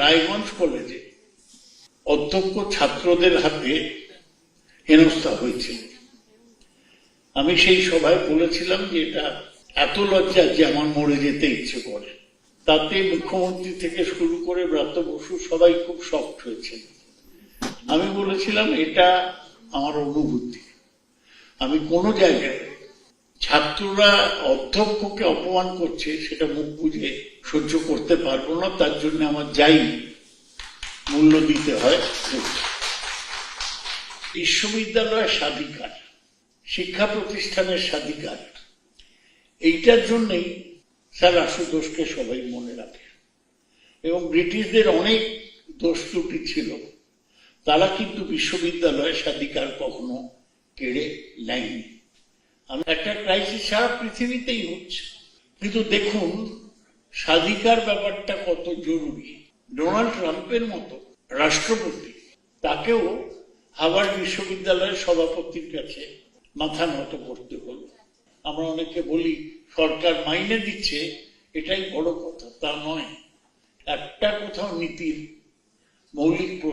রায়গঞ্জ কলেজে অধ্যক্ষ ছাত্রদের হাতে হেনস্থা হয়েছিল আমি সেই সভায় বলেছিলাম যে এটা এত লজ্জা যে আমার মরে যেতে ইচ্ছে করে। তাতে মুখ্যমন্ত্রী থেকে শুরু করে ব্রাত্য বসু সবাই খুব শক্ট হয়েছিল আমি বলেছিলাম, এটা আমার অনুভূতি। আমি কোনো জায়গায় ছাত্ররা অধ্যক্ষকে অপমান করছে, সেটা মুখ বুঝে সহ্য করতে পারব না, তার জন্য আমার যাই মূল্য দিতে হয়। বিশ্ববিদ্যালয়ের স্বাধিকার, শিক্ষা প্রতিষ্ঠানের স্বাধিকার, এইটার জন্যই স্যার আশুতোষকে সবাই মনে রাখে। এবং ব্রিটিশদের অনেক দোষ ত্রুটি ছিল, তারা কিন্তু বিশ্ববিদ্যালয়ের স্বাধিকার কখনো কেড়ে নেয়নি। একটা ক্রাইসিস সারা পৃথিবীতেই হচ্ছে। কিন্তু দেখুন, স্বাধিকার ব্যাপারটা কত জরুরি। ডোনাল্ড ট্রাম্পের মতো রাষ্ট্রপতি, তাকেও হাওয়ার্ড বিশ্ববিদ্যালয়ের সভাপতির কাছে মাথা নত করতে হলো। আমরা অনেকে বলি, সরকার মাইনে দিচ্ছে, এটাই বড় কথা, তা নয়। একটা কোথাও নীতির মৌলিক